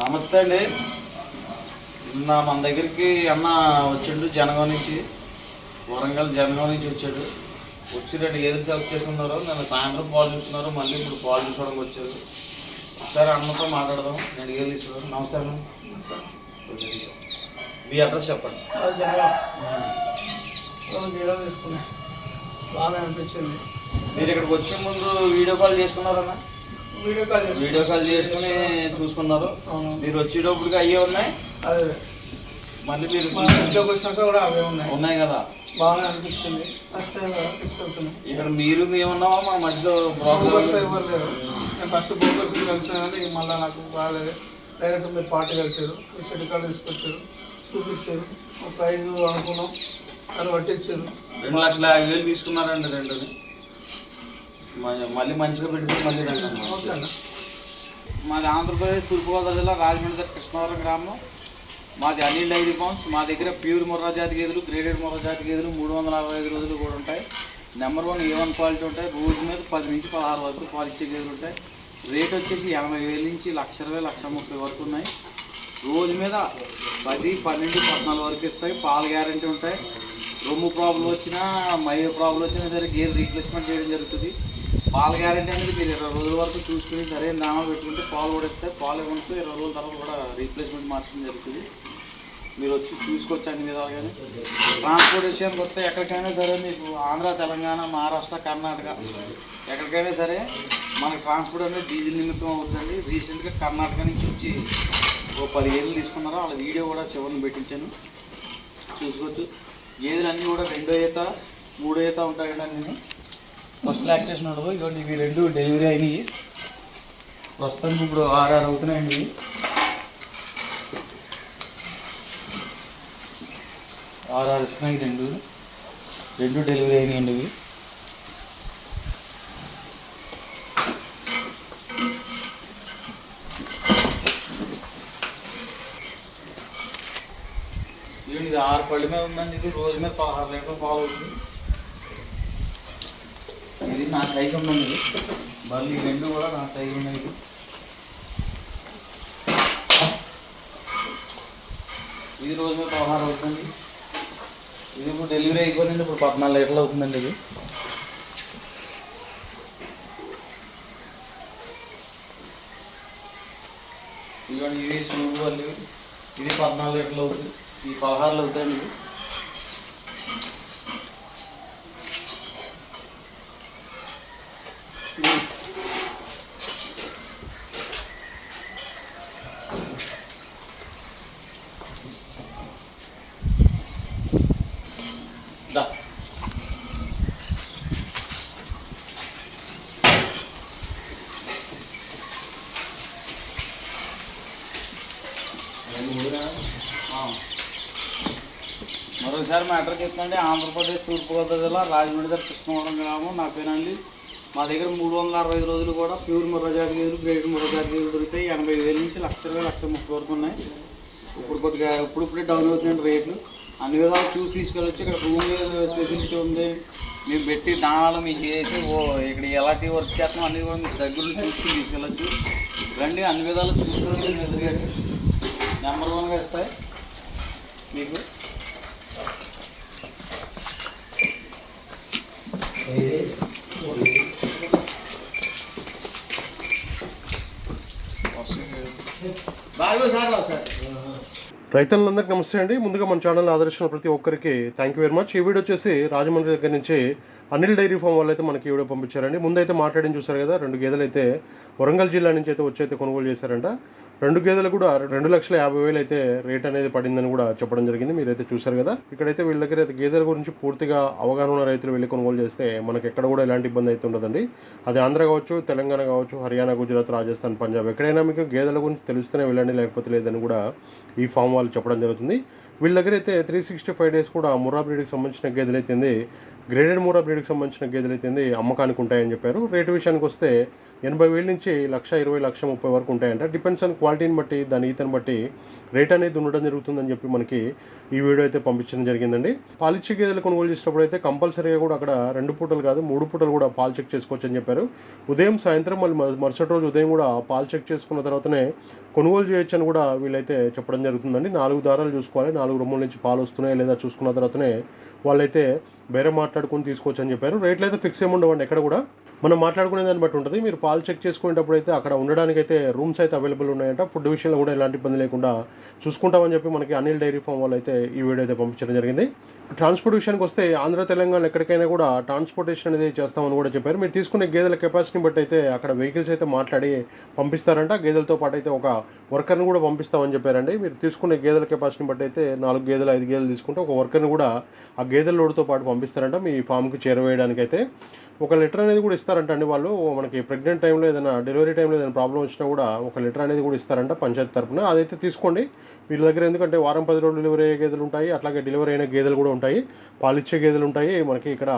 నమస్తే అండి. నిన్న మన దగ్గరికి అన్న వచ్చిండు జనగాం నుంచి. వరంగల్ జనగాం నుంచి వచ్చాడు. వచ్చి రెండు ఏది సెలెక్ట్ చేసుకున్నారు నేను సాయంత్రం పాలు చూస్తున్నారు మళ్ళీ ఇప్పుడు పాలు చూసుకోవడానికి వచ్చారు. ఒకసారి అన్నతో మాట్లాడదాం. నేను ఏది తీసుకున్నాను నమస్తే అన్న. మీ అడ్రస్ చెప్పండి. బాగా అనిపించింది. మీరు ఇక్కడికి వచ్చే ముందు వీడియో కాల్ చేసుకున్నారన్న? వీడియో కాల్ చేసి వీడియో కాల్ చేసుకుని చూసుకున్నారు. మీరు వచ్చేటప్పటికి అయ్యే ఉన్నాయి? అదే. మళ్ళీ మీరు ఇంట్లోకి వచ్చినాక కూడా అవే ఉన్నాయి. ఉన్నాయి కదా? బాగా అనిపించింది ఫస్ట్ ఇక్కడ మీరు మేమున్నావా మా మధ్యలో ప్రాబ్లం ఎవరు లేరు. నేను ఫస్ట్ బోకర్స్ కలిసిన కానీ మళ్ళీ నాకు బాగాలేదు. డైరెక్ట్ మీరు పార్టీ కలిసారు మీ షెడ్ కార్డు తీసుకొచ్చారు చూపించారు ప్రైజ్ అనుకున్నాం. దాన్ని పట్టించారు. రెండు లక్షల యాభై వేలు తీసుకున్నారండి రెండుని. మ- మళ్ళీ మంచిగా పెడితే మళ్ళీ రండి ఓకే అన్న మాది ఆంధ్రప్రదేశ్ తూర్పుగోదావరి జిల్లా రాజమండ్రి కృష్ణవరం గ్రామం. మాది అనిల్ డైరీ ఫార్మ్స్ మా దగ్గర ప్యూర్ ముర్రా జాతి గేదెలు గ్రేడెడ్ ముర్రా జాతి గేదెలు మూడు వందల అరవై ఐదు రోజులు కూడా ఉంటాయి. Number one A one quality ఉంటాయి. రోజు మీద పది నుంచి పదహారు వరకు పాలు ఇచ్చే గేదెలు ఉంటాయి. రేట్ వచ్చేసి ఎనభై వేల నుంచి లక్ష ఇరవై లక్ష ముప్పై వరకు ఉన్నాయి. రోజు మీద పది పన్నెండు పద్నాలుగు వరకు ఇస్తాయి. పాలు గ్యారంటీ ఉంటాయి. రొమ్ము ప్రాబ్లం వచ్చినా మైద ప్రాబ్లం వచ్చినా సరే గేర్ రీప్లేస్మెంట్ చేయడం జరుగుతుంది. పాలు గ్యారెంటీ అనేది మీరు ఇరవై రోజుల వరకు చూసుకుని సరైన నామా పెట్టుకుంటే పాలు కూడా పాలు ఇవ్వడంతో ఇరవై రోజుల తర్వాత కూడా రీప్లేస్మెంట్ మార్చడం జరుగుతుంది. మీరు వచ్చి చూసుకోవచ్చు అన్ని విధాలు కానీ. ట్రాన్స్పోర్ట్ వస్తే ఎక్కడికైనా సరే మీకు ఆంధ్ర తెలంగాణ మహారాష్ట్ర కర్ణాటక ఎక్కడికైనా సరే మనకు ట్రాన్స్పోర్ట్ అనేది డీజిల్ నిమిత్తం అవుతుందండి. రీసెంట్గా కర్ణాటక నుంచి వచ్చి ఓ పది ఏళ్ళు తీసుకున్నారో వాళ్ళ వీడియో కూడా చివరిని పెట్టించాను. చూసుకోవచ్చు. గేదెలు అన్నీ కూడా రెండో ఈత మూడో ఈత ఉంటాయి కదా నేను ఫస్ట్ లాక్టేషన్ ఉండదు. ఇవ్వండి ఇవి రెండు డెలివరీ అయినాయి. ప్రస్తుతానికి ఇప్పుడు ఆరు అవుతున్నాయండి. ఆర్ఆర్ ఆరు ఆరు ఇస్తున్నాయి రెండు. రెండు డెలివరీ అయినాయండి ఇవి. ఇది ఆరు పళ్ళ మీద ఉందండి. ఇది రోజు మీద పదహారు లీటర్ పాలు అవుతుంది. నా సైజు ఉందండి ఇది మళ్ళీ రెండు కూడా నా సైజు ఉన్నాయి ఇది రోజు పదహారు అవుతుంది. ఇది ఇప్పుడు డెలివరీ అయిపోయింది ఇప్పుడు పద్నాలుగు లీటర్లు అవుతుందండి ఇది. ఇదిగోండి ఇది స్నూపు వాళ్ళు ఇది పద్నాలుగు లీటర్లు అవుతుంది. ఈ పదహారులు అవుతాయండి. మరోసారి మా అడ్రస్ చెప్తాండి ఆంధ్రప్రదేశ్ తూర్పుగోదావరి జిల్లా రాజమండ్రి దగ్గర కృష్ణవరం గ్రామం. నా పేరండి. మా దగ్గర మూడు వందల అరవై ఐదు రోజులు కూడా ప్యూర్ ముర్రజాతి గేదెలు గ్రేడ్ ముర్రజాతి గేదెలు దొరుకుతాయి. ఎనభై వేల నుంచి లక్ష ఇరవై లక్ష ముప్పై వరకు ఉన్నాయి. ఇప్పుడు కొద్దిగా ఇప్పుడు ఇప్పుడే డౌన్ అవుతున్నాయండి రేట్లు. అన్ని విధాలు చూసి తీసుకెళ్ళొచ్చు ఇక్కడ రూమ్ స్పెసిలిటీ ఉంది. మేము పెట్టి దానాలు మీకు చేసి ఓ ఇక్కడ ఎలాంటి వర్క్ చేస్తాం అన్ని కూడా మీకు దగ్గర నుంచి చూసుకుని తీసుకెళ్ళొచ్చు. రండి అన్ని విధాలు చూసుకొని ఎదురుగా నెంబర్ వన్గా ఇస్తాయి. మీకు బాగా సార్ సార్ రైతులందరికీ నమస్తే అండి. ముందుగా మన ఛానల్ ఆదర్శించిన ప్రతి ఒక్కరికి థ్యాంక్ యూ వెరీ మచ్ ఈ వీడియో వచ్చేసి రాజమండ్రి దగ్గర నుంచి అనిల్ డైరీ ఫామ్ వాళ్ళు అయితే మనకి ఈ వీడియో పంపించారండి. ముందైతే మాట్లాడి చూసారు కదా రెండు గేదెలు అయితే వరంగల్ జిల్లా నుంచి అయితే వచ్చి అయితే కొనుగోలు చేశారంట. రెండు గేదెలు కూడా రెండు లక్షల యాభై వేలు అయితే రేట్ అనేది పడిందని కూడా చెప్పడం జరిగింది. మీరైతే చూసారు కదా. ఇక్కడైతే వీళ్ళ దగ్గర అయితే గేదెల గురించి పూర్తిగా అవగాహన ఉన్న రైతులు వెళ్ళి కొనుగోలు చేస్తే మనకి ఎక్కడ కూడా ఎలాంటి ఇబ్బంది అయితే ఉండదండి. అది ఆంధ్ర కావచ్చు తెలంగాణ కావచ్చు హర్యానా గుజరాత్ రాజస్థాన్ పంజాబ్ ఎక్కడైనా మీకు గేదెల గురించి తెలుస్తూనే వెళ్ళండి లేకపోతే లేదని కూడా ఈ ఫామ్ వాళ్ళు చెప్పడం జరుగుతుంది. వీళ్ళ దగ్గర అయితే త్రీ సిక్స్టీ ఫైవ్ డేస్ కూడా ముర్రా బ్రీడ్కి సంబంధించిన గేదెలు అయితే గ్రేడెడ్ ముర్రా బ్రీడ్కి సంబంధించిన గేదెలు అయితే అమ్మకానికి ఉంటాయని చెప్పారు. రేటు విషయానికి వస్తే ఎనభై వేల నుంచి లక్ష ఇరవై లక్ష ముప్పై వరకు ఉంటాయంట. డిపెండ్స్ ఆన్ క్వాలిటీని బట్టి దాని ఈతని బట్టి రేట్ అనేది ఉండడం జరుగుతుందని చెప్పి మనకి ఈ వీడియో అయితే పంపించడం జరిగిందండి. పాలిచ్చే గేదెలు కొనుగోలు చేసినప్పుడు అయితే కంపల్సరీగా కూడా అక్కడ రెండు పూటలు కాదు మూడు పూటలు కూడా పాలు చెక్ చేసుకోవచ్చు అని చెప్పారు. ఉదయం సాయంత్రం మళ్ళీ మరుసటి రోజు ఉదయం కూడా పాలు చెక్ చేసుకున్న తర్వాతనే కొనుగోలు చేయొచ్చు అని కూడా వీళ్ళైతే చెప్పడం జరుగుతుందండి. నాలుగు దారాలు చూసుకోవాలి నాలుగు రొమ్ముల నుంచి పాలు వస్తున్నాయి లేదా చూసుకున్న తర్వాతనే వాళ్ళైతే బేరే మాట్లాడుకుని తీసుకోవచ్చు అని చెప్పారు. రేట్లు అయితే ఫిక్స్ ఏమి ఉండవండి ఎక్కడ కూడా. మనం మాట్లాడుకునే దాన్ని బట్టి ఉంటుంది. మీరు పాలు చెక్ చేసుకునేటప్పుడు అయితే అక్కడ ఉండడానికైతే రూమ్స్ అయితే అవైలబుల్ ఉన్నాయంట. ఫుడ్ విషయంలో కూడా ఎలాంటి ఇబ్బంది లేకుండా చూసుకుంటామని చెప్పి మనకి అనిల్ డైరీ ఫామ్ వాళ్ళు అయితే ఈ వీడియో అయితే పంపించడం జరిగింది. ట్రాన్స్పోర్ట్ విషయానికి వస్తే ఆంధ్ర తెలంగాణ ఎక్కడికైనా కూడా ట్రాన్స్పోర్టేషన్ అనేది చేస్తామని కూడా చెప్పారు. మీరు తీసుకునే గేదెల కెపాసిటీని బట్టి అయితే అక్కడ వెహికల్స్ అయితే మాట్లాడి పంపిస్తారంట. గేదెలతో పాటు అయితే ఒక వర్కర్ని కూడా పంపిస్తామని చెప్పారండి. మీరు తీసుకునే గేదెల కెపాసిటీని బట్టి అయితే నాలుగు గేదెలు ఐదు గేదెలు తీసుకుంటే ఒక వర్కర్ని కూడా ఆ గేదెల లోడ్తో పాటు పంపిస్తారంట. మీ ఫామ్కి చేరవేయడానికైతే ఒక లెటర్ అనేది కూడా ఇస్తారంట అండి వాళ్ళు. మనకి ప్రెగ్నెంట్ టైంలో ఏదైనా డెలివరీ టైంలో ఏదైనా ప్రాబ్లం వచ్చినా కూడా ఒక లెటర్ అనేది కూడా ఇస్తారంట పంచాయతీ తరఫున అదైతే తీసుకోండి. వీళ్ళ దగ్గర ఎందుకంటే వారం పది రోజులు డెలివరీ అయ్యే గేదెలు ఉంటాయి. అట్లాగే డెలివరీ అయిన గేదెలు కూడా ఉంటాయి. పాలిచ్చే గేదెలు ఉంటాయి. మనకి ఇక్కడ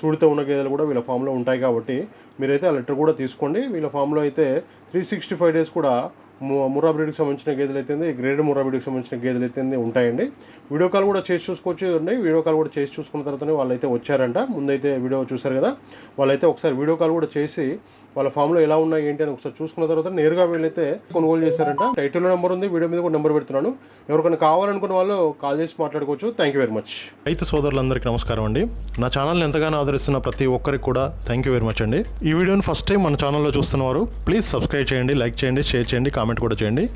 సూడితో ఉన్న గేదెలు కూడా వీళ్ళ ఫామ్లో ఉంటాయి కాబట్టి మీరైతే ఆ లెటర్ కూడా తీసుకోండి. వీళ్ళ ఫామ్లో అయితే త్రీ సిక్స్టీ ఫైవ్ డేస్ కూడా ముర్రా బ్రీడ్కి సంబంధించిన గేదెలు అయితే గ్రేడ్ ముర్రా బ్రీడ్కి సంబంధించిన గేదెలు అయితే ఉంటాయండి. వీడియో కాల్ కూడా చేసి చూసుకోవచ్చు అండి. వీడియో కాల్ కూడా చేసి చూసుకున్న తర్వాతనే వాళ్ళైతే వచ్చారంట. ముందైతే వీడియో చూశారు కదా వాళ్ళైతే ఒకసారి వీడియో కాల్ కూడా చేసి వాళ్ళ ఫామ్లో ఎలా ఉన్నాయి ఏంటి అని ఒకసారి చూసుకున్న తర్వాత నేరుగా వీళ్ళైతే కొనుగోలు చేశారంట. టైటిల్లో నెంబర్ ఉంది వీడియో మీద కూడా నెంబర్ పెడుతున్నాను. ఎవరికైనా కావాలనుకున్న వాళ్ళు కాల్ చేసి మాట్లాడుకోవచ్చు. థ్యాంక్ యూ వెరీ మచ్ రైతు సోదరులందరికీ నమస్కారం అండి. నా ఛానల్ని ఎంతగానో ఆదరిస్తున్న ప్రతి ఒక్కరికి కూడా థ్యాంక్ యూ వెరీ మచ్ అండి. ఈ వీడియోని ఫస్ట్ టైం మన ఛానల్లో చూస్తున్నవారు ప్లీజ్ సబ్స్క్రైబ్ చేయండి లైక్ చేయండి షేర్ చేయండి కామెంట్ కూడా చేయండి.